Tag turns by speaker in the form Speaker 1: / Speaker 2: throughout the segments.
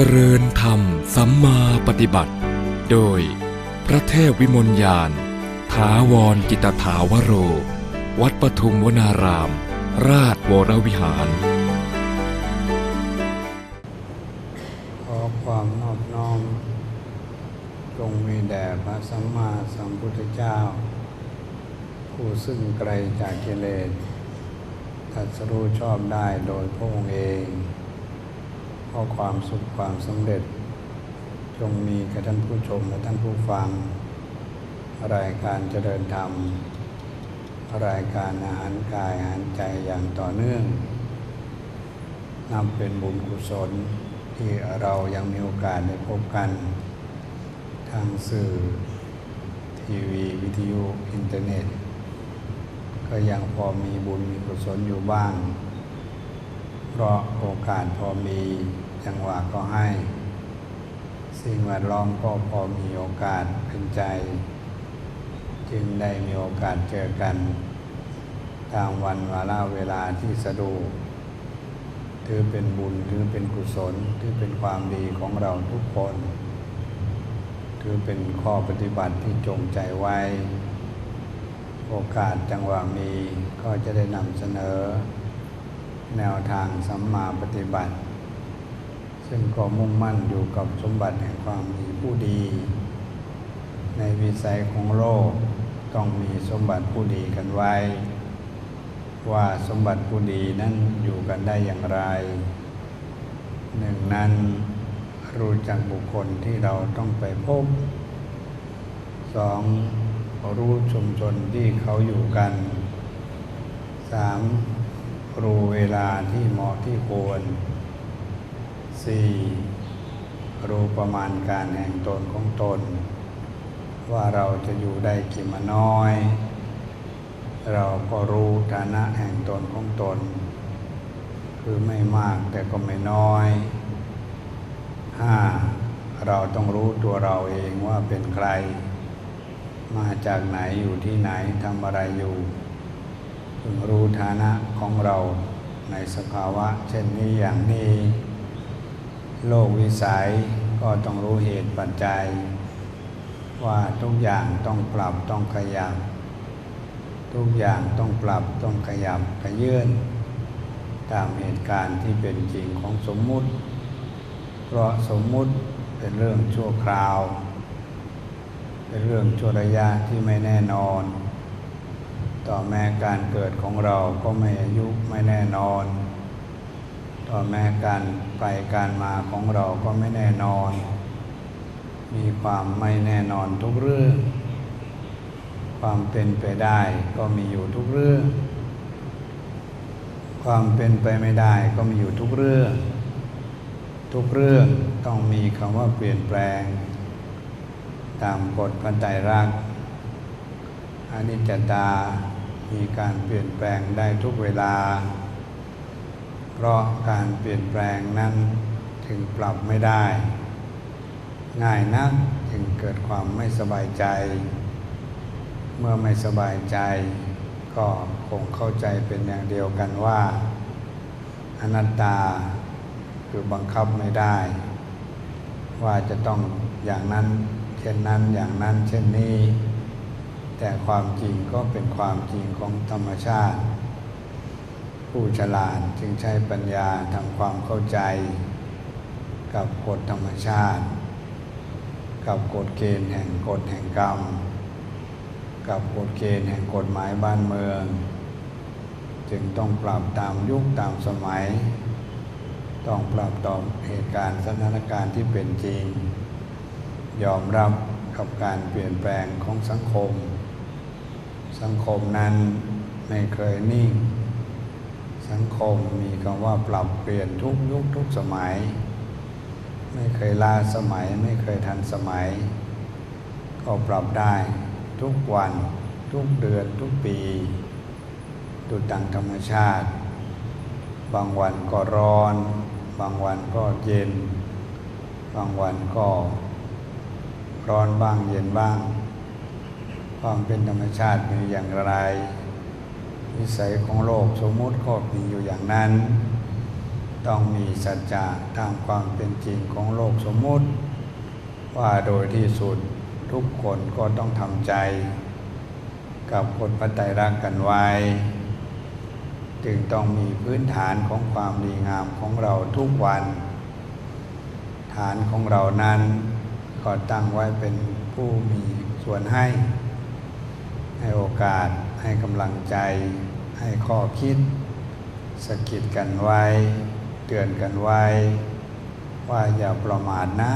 Speaker 1: จริญธรรมสัมมาปฏิบัติ โดย พระเทพวิมลยานถาวรกิตถาวโร วัดปทุมวนาราม ราชวรวิหาร
Speaker 2: ขอความนอบน้อมจงมีแด่พระสัมมาสัมพุทธเจ้า ผู้ซึ่งไกลจากกิเลสตรัสรู้ชอบได้โดยพระองค์เอง อความสุขความสำเร็จ จงมีกับท่านผู้ชมและท่านผู้ฟัง รายการเจริญธรรม รายการอาหารกายอาหารใจอย่างต่อเนื่องนับเป็นบุญกุศลที่เรายังมีโอกาสได้พบกัน ทางสื่อทีวีวิทยุอินเทอร์เน็ต ก็ยังพอมีบุญมีกุศลอยู่บ้าง เพราะโอกาสพอมี จังหวะก็ให้ สิ่งแวดล้อมก็พอมีโอกาสเป็นใจ จึงได้มีโอกาสเจอกัน ตามวันวาระเวลาที่สะดวกถือเป็นบุญถือเป็นกุศลถือเป็นความดีของเราทุกคน ถือเป็นข้อปฏิบัติที่จงใจไว้ โอกาสจังหวะมีก็จะได้นำเสนอ แนวทางสัมมาปฏิบัติ ซึ่งก็มุ่งมั่นอยู่กับสมบัติแห่งความมีผู้ดี ในวิสัยของโลกต้องมีสมบัติผู้ดีกันไว้ ว่าสมบัติผู้ดีนั้นอยู่กันได้อย่างไร หนึ่งนั้นรู้จักบุคคลที่เราต้องไปพบสองรู้ชุมชนที่เขาอยู่กันสามรู้เวลาที่เหมาะที่ควร สี่รู้ประมาณการแห่งตนของตน ว่าเราจะอยู่ได้กี่มาน้อย เราก็รู้ฐานะแห่งตนของตน คือไม่มากแต่ก็ไม่น้อยห้าเราต้องรู้ตัวเราเองว่าเป็นใคร มาจากไหนอยู่ที่ไหนทำอะไรอยู่พึงรู้ฐานะของเราในสภาวะเช่นนี้อย่างนี้ โลกวิสัยก็ต้องรู้เหตุปัจจัย ว่าทุกอย่างต้องปรับต้องขยับ ทุกอย่างต้องปรับต้องขยับขยื่นตามเหตุการณ์ที่เป็นจริงของสมมุติ เพราะสมมุติเป็นเรื่องชั่วคราว เป็นเรื่องชั่วระยะที่ไม่แน่นอน ต่อแม้การเกิดของเราก็ไม่อายุไม่แน่นอน ต่อแม้การไปการมาของเราก็ไม่แน่นอน มีความไม่แน่นอนทุกเรื่อง ความเป็นไปได้ก็มีอยู่ทุกเรื่อง ความเป็นไปไม่ได้ก็มีอยู่ทุกเรื่อง ทุกเรื่องต้องมีคำว่าเปลี่ยนแปลง ตามกฎพันไตรลักอนิจจตา มีการเปลี่ยนแปลงได้ทุกเวลา เพราะการเปลี่ยนแปลงนั้นถึงปรับไม่ได้ ง่ายนักจึงเกิดความไม่สบายใจ เมื่อไม่สบายใจ ก็คงเข้าใจเป็นอย่างเดียวกันว่า อนัตตาคือบังคับไม่ได้ ว่าจะต้องอย่างนั้นเช่นนั้นอย่างนั้นเช่นนี้ แต่ความจริงก็เป็นความจริงของธรรมชาติ ผู้ฉลาดจึงใช้ปัญญาทำความเข้าใจ กับกฎธรรมชาติ กับกฎเกณฑ์แห่งกฎแห่งกรรม กับกฎเกณฑ์แห่งกฎหมายบ้านเมือง จึงต้องปรับตามยุคตามสมัย ต้องปรับต่อเหตุการณ์สถานการณ์ที่เป็นจริง ยอมรับกับการเปลี่ยนแปลงของสังคม สังคมนั้นไม่เคยนิ่ง สังคมมีคำว่าปรับเปลี่ยนทุกยุคทุกสมัย ไม่เคยล้าสมัยไม่เคยทันสมัย ก็ปรับได้ทุกวันทุกเดือนทุกปีดุจดังธรรมชาติ บางวันก็ร้อน บางวันก็เย็น บางวันก็ร้อนบ้างเย็นบ้าง ความเป็นธรรมชาติมีอย่างไร วิสัยของโลกสมมุติก็มีอยู่อย่างนั้น ต้องมีสัจจะตามความเป็นจริงของโลกสมมุติ ว่าโดยที่สุดทุกคนก็ต้องทำใจ กับกฎปัจจัยรักกันไว้ จึงต้องมีพื้นฐานของความดีงามของเราทุกวัน ฐานของเรานั้นก็ตั้งไว้เป็นผู้มีส่วนให้ ให้โอกาสให้กำลังใจ ให้ข้อคิดสะกิดกันไว้ เตือนกันไว้ ว่าอย่าประมาทนะ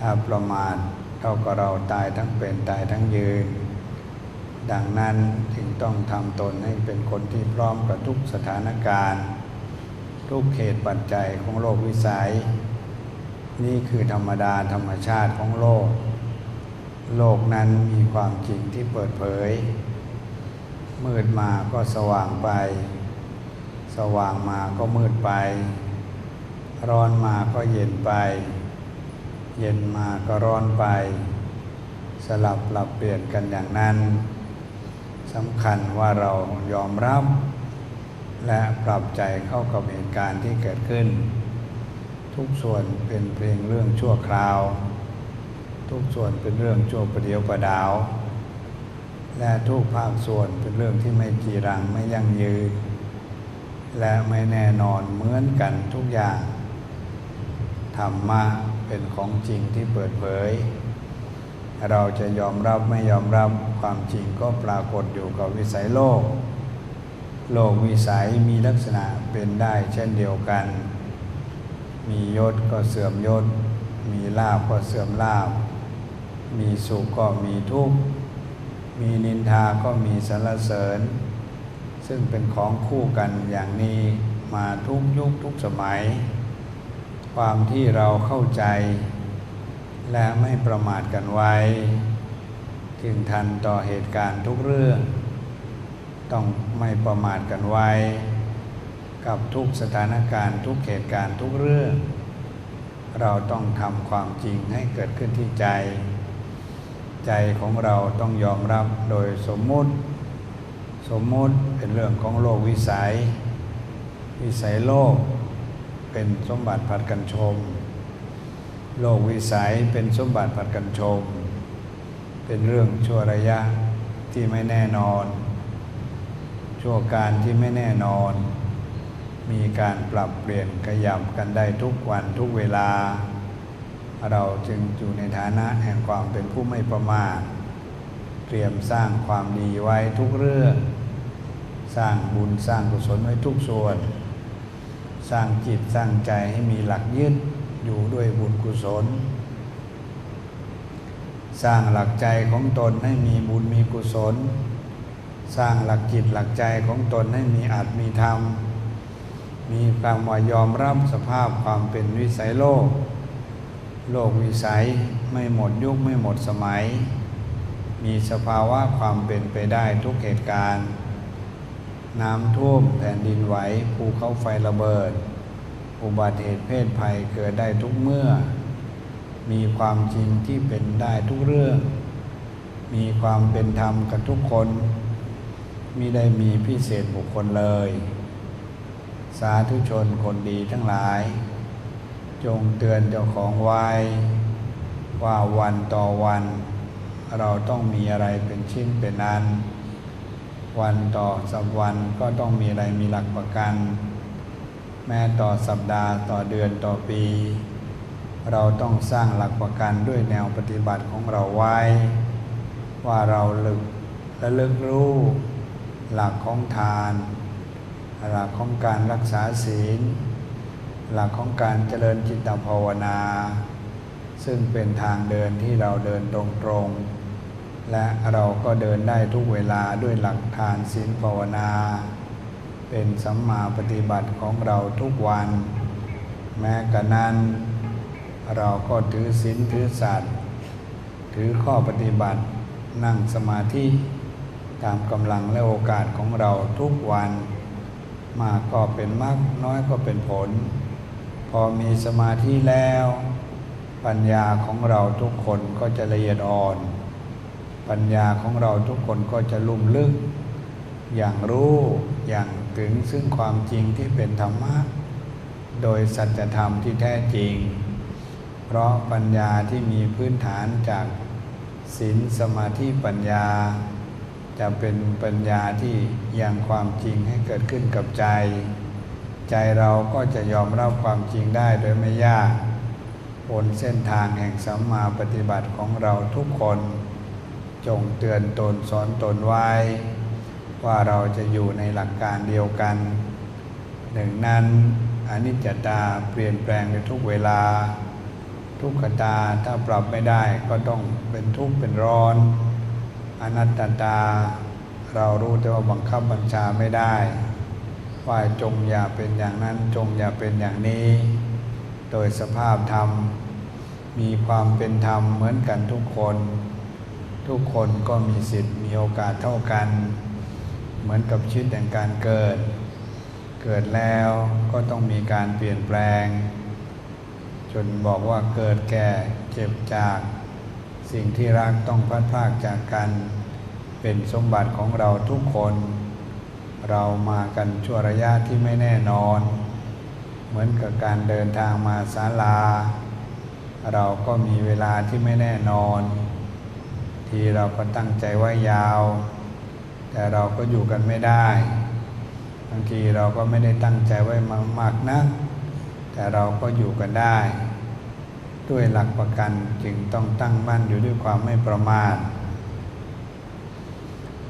Speaker 2: ถ้าประมาทเท่ากับเราตายทั้งเป็นตายทั้งยืน ดังนั้นจึงต้องทำตนให้เป็นคนที่พร้อมกับทุกสถานการณ์ ทุกเหตุปัจจัยของโลกวิสัย นี่คือธรรมดาธรรมชาติของโลก โลกนั้นมีความจริงที่เปิดเผย มืดมาก็สว่างไป สว่างมาก็มืดไป ร้อนมาก็เย็นไป เย็นมาก็ร้อนไป สลับปรับเปลี่ยนกันอย่างนั้นสำคัญว่าเรายอมรับ และปรับใจเข้ากับเหตุการณ์ที่เกิดขึ้น ทุกส่วนเป็นเพียงเรื่องชั่วคราว ทุกส่วนเป็นเรื่องชั่วประเดียวประดาว และทุกภาคส่วนเป็นเรื่องที่ไม่จีรังไม่ยั่งยืน และไม่แน่นอนเหมือนกันทุกอย่างธรรมะเป็นของจริงที่เปิดเผย เราจะยอมรับไม่ยอมรับความจริงก็ปรากฏอยู่กับวิสัยโลก โลกวิสัยมีลักษณะเป็นได้เช่นเดียวกัน มียศก็เสื่อมยศ มีลาบก็เสื่อมลาบ มีสุขก็มีทุกข์ มีนินทาก็มีสรรเสริญ ซึ่งเป็นของคู่กันอย่างนี้มาทุกยุคทุกสมัย ความที่เราเข้าใจ และไม่ประมาทกันไว้จึงทันต่อเหตุการณ์ทุกเรื่อง ต้องไม่ประมาทกันไว้ กับทุกสถานการณ์ทุกเหตุการณ์ทุกเรื่อง เราต้องทำความจริงให้เกิดขึ้นที่ใจ ใจของเราต้องยอมรับโดยสมมุติ สมมุติเป็นเรื่องของโลกวิสัย วิสัยโลก เป็นสมบัติผัดกันชม โลกวิสัยเป็นสมบัติผัดกันชม เป็นเรื่องชั่วระยะที่ไม่แน่นอน ชั่วการที่ไม่แน่นอน มีการปรับเปลี่ยนขยับกันได้ทุกวันทุกเวลา เราจึงอยู่ในฐานะแห่งความเป็นผู้ไม่ประมาทเตรียมสร้างความดีไว้ทุกเรื่อง สร้างบุญสร้างกุศลไว้ทุกส่วน สร้างจิตสร้างใจให้มีหลักยึดอยู่ด้วยบุญกุศล สร้างหลักใจของตนให้มีบุญมีกุศล สร้างหลักจิตหลักใจของตนให้มีอาจมีธรรม มีความว่ายอมรับสภาพความเป็นวิสัยโลก โลกวิสัยไม่หมดยุคไม่หมดสมัย มีสภาวะความเป็นไปได้ทุกเหตุการณ์ น้ำท่วมแผ่นดินไหวภูเขาไฟระเบิด อุบัติเหตุเพศภัยเกิดได้ทุกเมื่อ มีความจริงที่เป็นได้ทุกเรื่อง มีความเป็นธรรมกับทุกคนมิได้มีพิเศษบุคคลเลย สาธุชนคนดีทั้งหลาย จงเตือนเจ้าของไว้ ว่าวันต่อวัน เราต้องมีอะไรเป็นชิ้นเป็นอัน วันต่อสัปวันก็ต้องมีอะไรมีหลักประกัน แม้ต่อสัปดาห์ต่อเดือนต่อปี เราต้องสร้างหลักประกันด้วยแนวปฏิบัติของเราไว้ ว่าเราลึกและลึกรู้หลักของทาน หลักของการรักษาศีล หลักของการเจริญจิตภาวนา ซึ่งเป็นทางเดินที่เราเดินตรงๆ และเราก็เดินได้ทุกเวลาด้วยหลักทานศีลภาวนา เป็นสัมมาปฏิบัติของเราทุกวัน แม้กระนั้น เราก็ถือศีลถือสัตว์ถือข้อปฏิบัตินั่งสมาธิตามกำลังและโอกาสของเราทุกวัน มากก็เป็นมากน้อยก็เป็นผล อมีสมาธิแล้ว ปัญญาของเราทุกคนก็จะละเอียดอ่อน ปัญญาของเราทุกคนก็จะลุ่มลึก อย่างรู้อย่างถึงซึ่งความจริงที่เป็นธรรมะ โดยสัจธรรมที่แท้จริง เพราะปัญญาที่มีพื้นฐานจากศีลสมาธิปัญญา จะเป็นปัญญาที่ยังความจริงให้เกิดขึ้นกับใจ ใจเราก็จะยอมรับความจริงได้โดยไม่ยากบนเส้นทางแห่งสัมมาปฏิบัติของเราทุกคน จงเตือนตนสอนตนไว้ ว่าเราจะอยู่ในหลักการเดียวกัน หนึ่งนั้นอนิจจตาเปลี่ยนแปลงในทุกเวลา ทุกขตาถ้าปรับไม่ได้ก็ต้องเป็นทุกข์เป็นร้อน อนัตตา เรารู้แต่ว่าบังคับบัญชาไม่ได้ ว่าจงอย่าเป็นอย่างนั้นจงอย่าเป็นอย่างนี้ โดยสภาพธรรม มีความเป็นธรรมเหมือนกันทุกคน ทุกคนก็มีสิทธิ์มีโอกาสเท่ากัน เหมือนกับชีวิตแห่งการเกิด เกิดแล้วก็ต้องมีการเปลี่ยนแปลง จนบอกว่าเกิดแก่เจ็บจากสิ่งที่รักต้องพัดพากจากกัน เป็นสมบัติของเราทุกคน เรามากันชั่วระยะที่ไม่แน่นอน เหมือนกับการเดินทางมาศาลา เราก็มีเวลาที่ไม่แน่นอน ทีเราก็ตั้งใจไว้ยาว แต่เราก็อยู่กันไม่ได้บางทีเราก็ไม่ได้ตั้งใจไว้มากนักแต่เราก็อยู่กันได้ ด้วยหลักประกันจึงต้องตั้งมั่นอยู่ด้วยความไม่ประมาท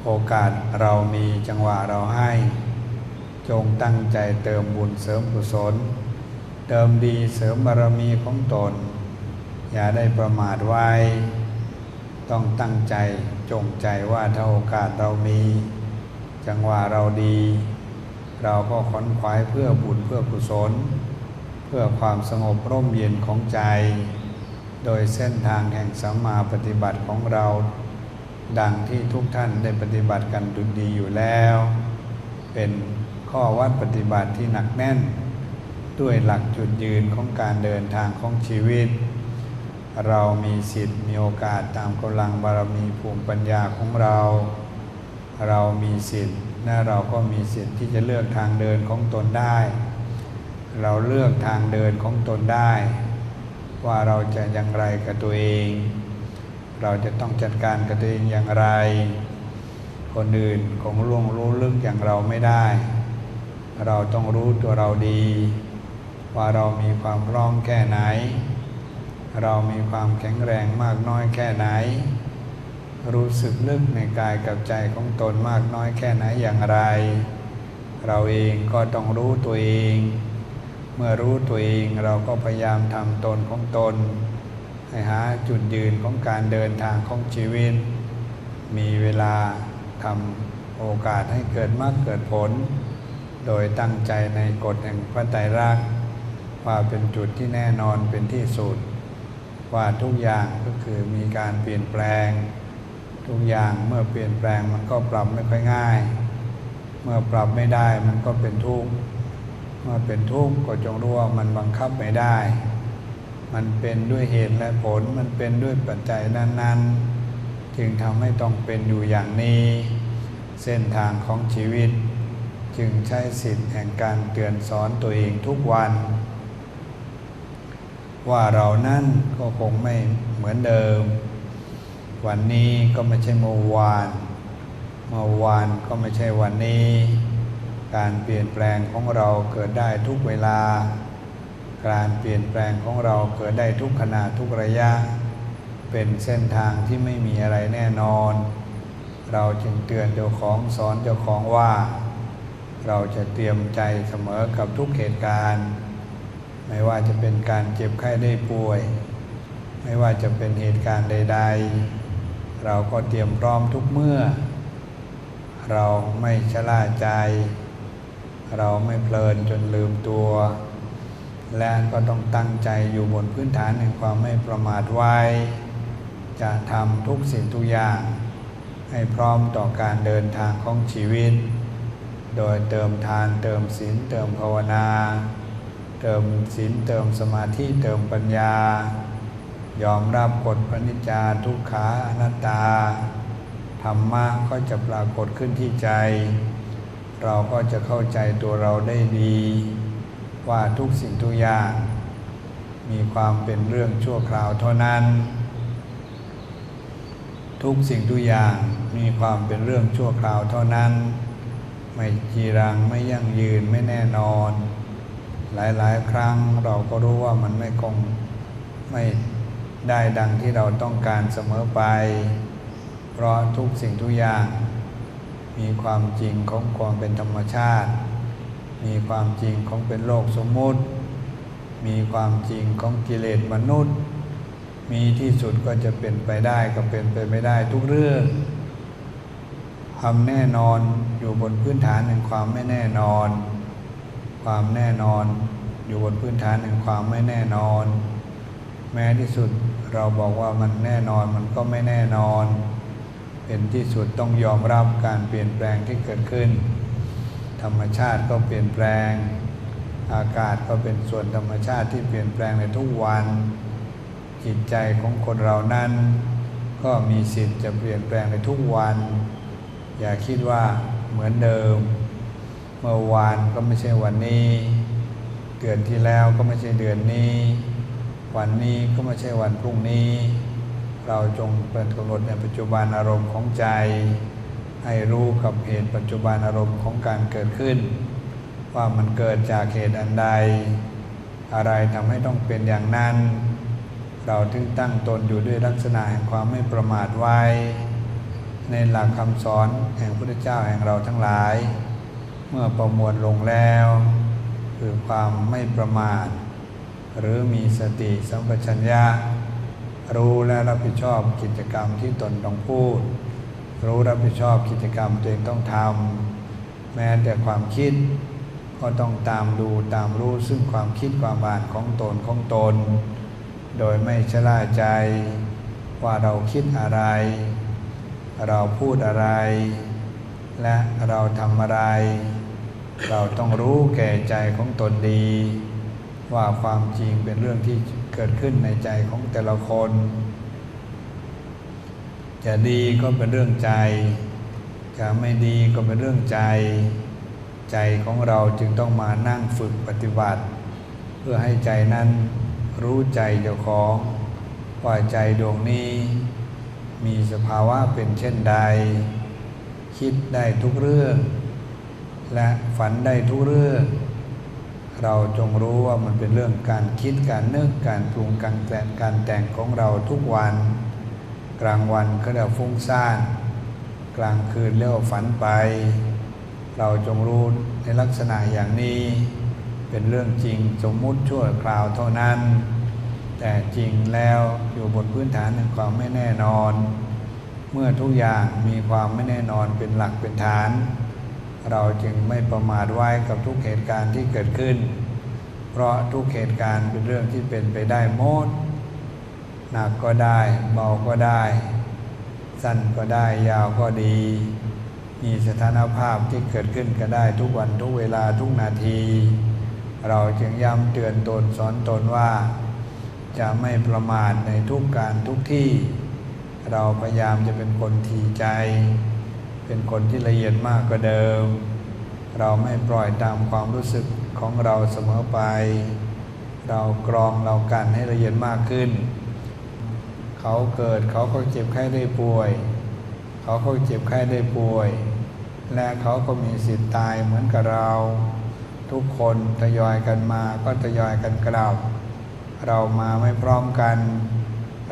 Speaker 2: โอกาสเรามีจังหวะเราให้ จงตั้งใจเติมบุญเสริมกุศล เติมดีเสริมบารมีของตน อย่าได้ประมาทไว้ ต้องตั้งใจจงใจว่าถ้าโอกาสเรามี จังหวะเราดี เราก็ขนขวายเพื่อบุญเพื่อกุศล เพื่อความสงบร่มเย็นของใจ โดยเส้นทางแห่งสัมมาปฏิบัติของเรา ดังที่ทุกท่านได้ปฏิบัติกันดุลดีอยู่แล้ว เป็นข้อวัดปฏิบัติที่หนักแน่น ด้วยหลักจุดยืนของการเดินทางของชีวิต เรามีสิทธิ์มีโอกาสตามกำลังบารมีภูมิปัญญาของเรา เรามีสิทธิ์และเราก็มีสิทธิ์ที่จะเลือกทางเดินของตนได้ เราเลือกทางเดินของตนได้ ว่าเราจะอย่างไรกับตัวเอง เราจะต้องจัดการกับตัวเองอย่างไร คนอื่นคงล่วงรู้ลึกอย่างเราไม่ได้ เราต้องรู้ตัวเราดี ว่าเรามีความพร้อมแค่ไหน เรามีความแข็งแรงมากน้อยแค่ไหน รู้สึกลึกในกายกับใจของตนมากน้อยแค่ไหนอย่างไร เราเองก็ต้องรู้ตัวเอง เมื่อรู้ตัวเองเราก็พยายามทำตนของตน ให้หาจุดยืนของการเดินทางของชีวิต มีเวลาทำโอกาสให้เกิดมรรคเกิดผล โดยตั้งใจในกฎแห่งพระไตรลักษณ์ว่าเป็นจุดที่แน่นอนเป็นที่สุด ว่าทุกอย่างก็คือมีการเปลี่ยนแปลง ทุกอย่างเมื่อเปลี่ยนแปลงมันก็ปรับไม่ค่อยง่าย เมื่อปรับไม่ได้มันก็เป็นทุกข์เมื่อเป็นทุกข์ก็จงรู้ว่ามันบังคับไม่ได้ มันเป็นด้วยเหตุและผล มันเป็นด้วยปัจจัยนั้นๆ จึงทำให้ต้องเป็นอยู่อย่างนี้ เส้นทางของชีวิต จึงใช้สิทธิ์แห่งการเตือนสอนตัวเองทุกวัน ว่าเรานั้นก็คงไม่เหมือนเดิม วันนี้ก็ไม่ใช่เมื่อวาน เมื่อวานก็ไม่ใช่วันนี้ การเปลี่ยนแปลงของเราเกิดได้ทุกเวลา การเปลี่ยนแปลงของเราเกิดได้ทุกขณะทุกระยะ เป็นเส้นทางที่ไม่มีอะไรแน่นอน เราจึงเตือนเจ้าของสอนเจ้าของว่า เราจะเตรียมใจเสมอกับทุกเหตุการณ์ ไม่ว่าจะเป็นการเจ็บไข้ได้ป่วย ไม่ว่าจะเป็นเหตุการณ์ใด ๆ เราก็เตรียมพร้อมทุกเมื่อ เราไม่ชะล่าใจ เราไม่เพลินจนลืมตัว และก็ต้องตั้งใจอยู่บนพื้นฐานแห่งความไม่ประมาทไว้ จะทำทุกสิ่งทุกอย่าง ให้พร้อมต่อการเดินทางของชีวิต โดยเติมทานเติมศีลเติมภาวนา เติมศีลเติมสมาธิเติมปัญญา ยอมรับกฎปณิจจาทุกขาอนัตตา ธรรมะก็จะปรากฏขึ้นที่ใจ เราก็จะเข้าใจตัวเราได้ดี ว่าทุกสิ่งทุกอย่าง มีความเป็นเรื่องชั่วคราวเท่านั้น ทุกสิ่งทุกอย่างมีความเป็นเรื่องชั่วคราวเท่านั้น ไม่จีรังไม่ยั่งยืนไม่แน่นอน หลายๆ ครั้งเราก็รู้ว่ามันไม่คงไม่ได้ดังที่เราต้องการเสมอไป เพราะทุกสิ่งทุกอย่าง มีความจริงของความเป็นธรรมชาติ มีความจริงของเป็นโลกสมมุติ มีความจริงของกิเลสมนุษย์ มีที่สุดก็จะเป็นไปได้ก็เป็นไปไม่ได้ทุกเรื่องความแน่นอนอยู่บนพื้นฐานแห่งความไม่แน่นอน ความแน่นอนอยู่บนพื้นฐานแห่งความไม่แน่นอน แม้ที่สุดเราบอกว่ามันแน่นอนมันก็ไม่แน่นอน เป็นที่สุดต้องยอมรับการเปลี่ยนแปลงที่เกิดขึ้น ธรรมชาติก็เปลี่ยนแปลง อากาศก็เป็นส่วนธรรมชาติที่เปลี่ยนแปลงในทุกวัน จิตใจของคนเรานั้น ก็มีสิทธิ์จะเปลี่ยนแปลงในทุกวัน อย่าคิดว่าเหมือนเดิม เมื่อวานก็ไม่ใช่วันนี้ เดือนที่แล้วก็ไม่ใช่เดือนนี้ วันนี้ก็ไม่ใช่วันพรุ่งนี้ เราจงเป็นกำหนดในปัจจุบันอารมณ์ของใจ ให้รู้กับเหตุปัจจุบันอารมณ์ของการเกิดขึ้น ว่ามันเกิดจากเหตุอันใด อะไรทำให้ต้องเป็นอย่างนั้น เราถึงตั้งตนอยู่ด้วยลักษณะแห่งความไม่ประมาทไว้ ในหลักคำสอนแห่งพระพุทธเจ้าแห่งเราทั้งหลาย เมื่อประมวลลงแล้ว คือความไม่ประมาท หรือมีสติสัมปชัญญะรู้และรับผิดชอบกิจกรรมที่ตนต้องพูด รู้รับผิดชอบกิจกรรมตัวเองต้องทำแม้แต่ความคิด ก็ต้องตามดูตามรู้ซึ่งความคิดความอ่านของตนของตน โดยไม่ชะล่าใจว่าเราคิดอะไร เราพูดอะไร และเราทำอะไร เราต้องรู้แก่ใจของตนดี ว่าความจริงเป็นเรื่องที่เกิดขึ้นในใจของแต่ละคน จะดีก็เป็นเรื่องใจ จะไม่ดีก็เป็นเรื่องใจ ใจของเราจึงต้องมานั่งฝึกปฏิบัติ เพื่อให้ใจนั้นรู้ใจเจ้าของว่าใจดวงนี้มีสภาวะเป็นเช่นใด คิดได้ทุกเรื่อง และฝันได้ทุกเรื่อง เราจงรู้ว่ามันเป็นเรื่องการคิดการนึกการปรุงการแต่งการแต่งของเราทุกวัน กลางวันก็เรียกฟุ้งซ่าน กลางคืนเรียกว่าฝันไป เราจงรู้ในลักษณะอย่างนี้ เป็นเรื่องจริงสมมุติชั่วคราวเท่านั้น แต่จริงแล้วอยู่บนพื้นฐานแห่งความไม่แน่นอน เมื่อทุกอย่างมีความไม่แน่นอนเป็นหลักเป็นฐาน เราจึงไม่ประมาทไว้กับทุกเหตุการณ์ที่เกิดขึ้น เพราะทุกเหตุการณ์เป็นเรื่องที่เป็นไปได้หมด หนักก็ได้ เบาก็ได้ สั้นก็ได้ยาวก็ดีมีสถานภาพที่เกิดขึ้นก็ได้ทุกวันทุกเวลาทุกนาที เราจึงย้ำเตือนตนสอนตนว่า จะไม่ประมาทในทุกการทุกที่ เราพยายามจะเป็นคนทีใจ เป็นคนที่ละเอียดมากกว่าเดิม เราไม่ปล่อยตามความรู้สึกของเราเสมอไป เรากรองเรากันให้ละเอียดมากขึ้น เขาเกิดเขาก็เจ็บไข้ได้ป่วย เขาก็เจ็บไข้ได้ป่วย และเขาก็มีสิทธิ์ตายเหมือนกับเรา ทุกคนทยอยกันมาก็ทยอยกันกลับ เรามาไม่พร้อมกัน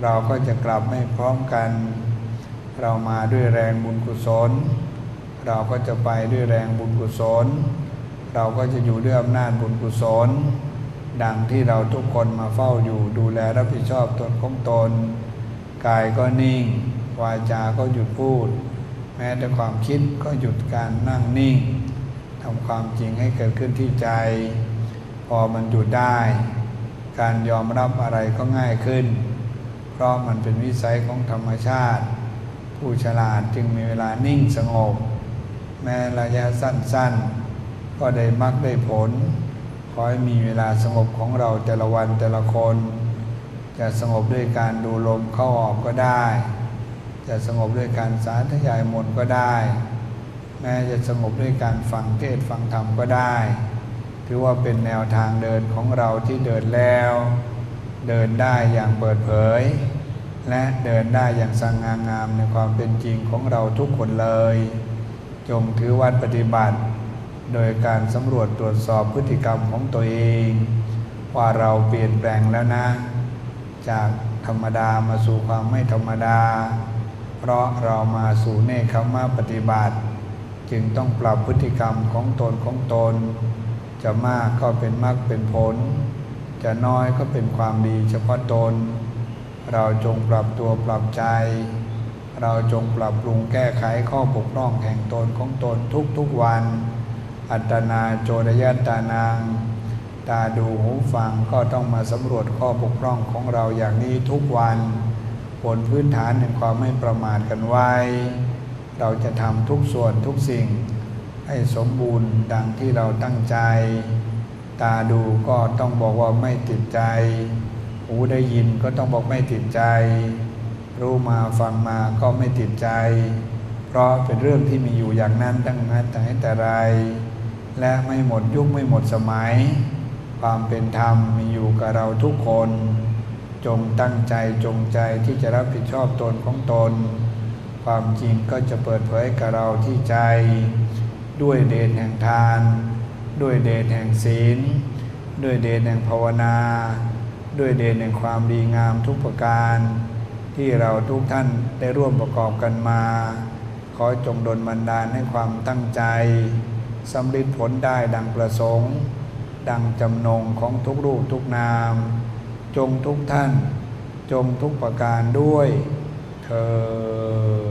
Speaker 2: เราก็จะกลับไม่พร้อมกัน เรามาด้วยแรงบุญกุศล เราก็จะไปด้วยแรงบุญกุศล เราก็จะอยู่ด้วยอำนาจบุญกุศลดังที่เราทุกคนมาเฝ้าอยู่ดูแลรับผิดชอบตนของตน กายก็นิ่ง วาจาก็หยุดพูด แม้แต่ความคิดก็หยุดการนั่งนิ่งทำความจริงให้เกิดขึ้นที่ใจ พอมันหยุดได้ การยอมรับอะไรก็ง่ายขึ้น เพราะมันเป็นวิสัยของธรรมชาติ ผู้ฉลาดจึงมีเวลานิ่งสงบ แม้ระยะสั้นๆ ก็ได้มักได้ผล ขอให้มีเวลาสงบของเราแต่ละวันแต่ละคน จะสงบด้วยการดูลมเข้าออกก็ได้ จะสงบด้วยการสาธยายมนก็ได้ แม้จะสงบด้วยการฟังเทศฟังธรรมก็ได้ ถือว่าเป็นแนวทางเดินของเราที่เดินแล้ว เดินได้อย่างเปิดเผย และเดินได้อย่างสง่างามในความเป็นจริงของเราทุกคนเลย จงถือวัดปฏิบัติ โดยการสำรวจตรวจสอบพฤติกรรมของตัวเอง ว่าเราเปลี่ยนแปลงแล้วนะ จากธรรมดามาสู่ความไม่ธรรมดา เพราะเรามาสู่เนคขมะปฏิบัติ จึงต้องปรับพฤติกรรมของตนของตน จะมากก็เป็นมากเป็นผล จะน้อยก็เป็นความดีเฉพาะตน เราจงปรับตัวปรับใจ เราจงปรับปรุงแก้ไขข้อบกพร่องแห่งตนของตนทุกๆวัน อัตนาโจรยตานาง ตาดูหูฟังก็ต้องมาสำรวจข้อบกพร่องของเราอย่างนี้ทุกวันบนพื้นฐานแห่งความไม่ประมาทกันไว้ เราจะทำทุกส่วนทุกสิ่ง ให้สมบูรณ์ดังที่เราตั้งใจ ตาดูก็ต้องบอกว่าไม่ติดใจ หูได้ยินก็ต้องบอกไม่ติดใจ รู้มาฟังมาก็ไม่ติดใจ เพราะเป็นเรื่องที่มีอยู่อย่างนั้นตั้งนั้นแต่แต่ไรและไม่หมดยุคไม่หมดสมัย ความเป็นธรรมมีอยู่กับเราทุกคน จงตั้งใจจงใจที่จะรับผิดชอบตนของตน ความจริงก็จะเปิดเผยกับเราที่ใจ ด้วยเดชแห่งทาน ด้วยเดชแห่งศีล ด้วยเดชแห่งภาวนา ด้วยเดชแห่งความดีงามทุกประการ ที่เราทุกท่านได้ร่วมประกอบกันมา ขอจงดลบันดาลให้ความตั้งใจสำเร็จผลได้ดังประสงค์ ดังจำนงของทุกรูปทุกนาม จงทุกท่าน จงทุกประการด้วยเธอ